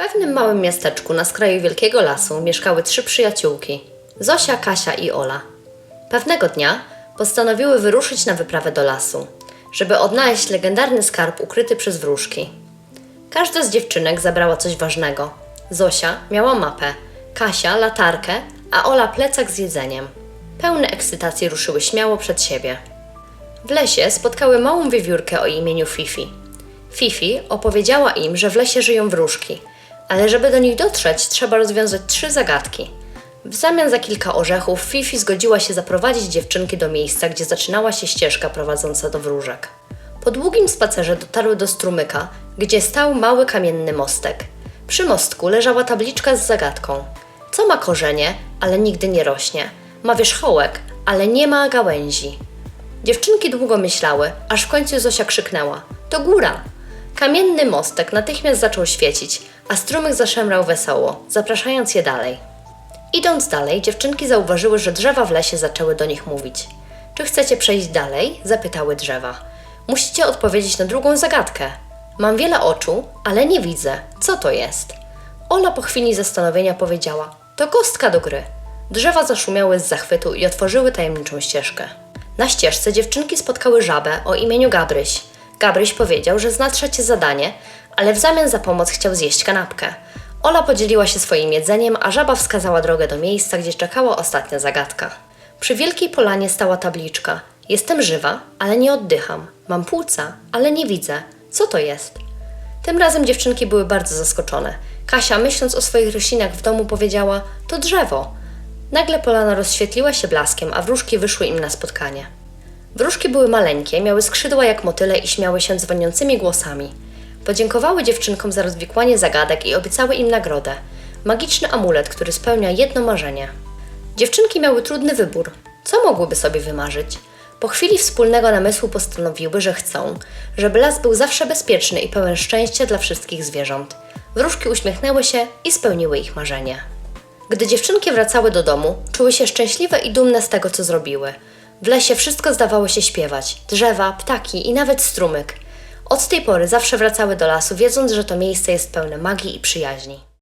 pewnym małym miasteczku na skraju wielkiego lasu mieszkały trzy przyjaciółki Zosia, Kasia i Ola. Pewnego dnia postanowiły wyruszyć na wyprawę do lasu, żeby odnaleźć legendarny skarb ukryty przez wróżki. Każda z dziewczynek zabrała coś ważnego. Zosia miała mapę, Kasia latarkę, a Ola plecak z jedzeniem. Pełne ekscytacji ruszyły śmiało przed siebie. W lesie spotkały małą wiewiórkę o imieniu Fifi. Fifi opowiedziała im, że w lesie żyją wróżki, ale żeby do nich dotrzeć, trzeba rozwiązać trzy zagadki. W zamian za kilka orzechów, Fifi zgodziła się zaprowadzić dziewczynki do miejsca, gdzie zaczynała się ścieżka prowadząca do wróżek. Po długim spacerze dotarły do strumyka, gdzie stał mały kamienny mostek. Przy mostku leżała tabliczka z zagadką. Co ma korzenie, ale nigdy nie rośnie? Ma wierzchołek, ale nie ma gałęzi. Dziewczynki długo myślały, aż w końcu Zosia krzyknęła: To góra! Kamienny mostek natychmiast zaczął świecić, a strumyk zaszemrał wesoło, zapraszając je dalej. Idąc dalej, dziewczynki zauważyły, że drzewa w lesie zaczęły do nich mówić. Czy chcecie przejść dalej? zapytały drzewa. Musicie odpowiedzieć na drugą zagadkę. Mam wiele oczu, ale nie widzę. Co to jest? Ola po chwili zastanowienia powiedziała: To kostka do gry. Drzewa zaszumiały z zachwytu i otworzyły tajemniczą ścieżkę. Na ścieżce dziewczynki spotkały żabę o imieniu Gabryś. Gabryś powiedział, że zna trzecie zadanie, ale w zamian za pomoc chciał zjeść kanapkę. Ola podzieliła się swoim jedzeniem, a żaba wskazała drogę do miejsca, gdzie czekała ostatnia zagadka. Przy wielkiej polanie stała tabliczka. Jestem żywa, ale nie oddycham. Mam płuca, ale nie widzę. Co to jest? Tym razem dziewczynki były bardzo zaskoczone. Kasia, myśląc o swoich roślinach w domu, powiedziała: To drzewo. Nagle polana rozświetliła się blaskiem, a wróżki wyszły im na spotkanie. Wróżki były maleńkie, miały skrzydła jak motyle i śmiały się dzwoniącymi głosami. Podziękowały dziewczynkom za rozwikłanie zagadek i obiecały im nagrodę magiczny amulet, który spełnia jedno marzenie. Dziewczynki miały trudny wybór. Co mogłyby sobie wymarzyć? Po chwili wspólnego namysłu postanowiły, że chcą, żeby las był zawsze bezpieczny i pełen szczęścia dla wszystkich zwierząt. Wróżki uśmiechnęły się i spełniły ich marzenie. Gdy dziewczynki wracały do domu, czuły się szczęśliwe i dumne z tego, co zrobiły. W lesie wszystko zdawało się śpiewać drzewa, ptaki i nawet strumyk. Od tej pory zawsze wracały do lasu, wiedząc, że to miejsce jest pełne magii i przyjaźni.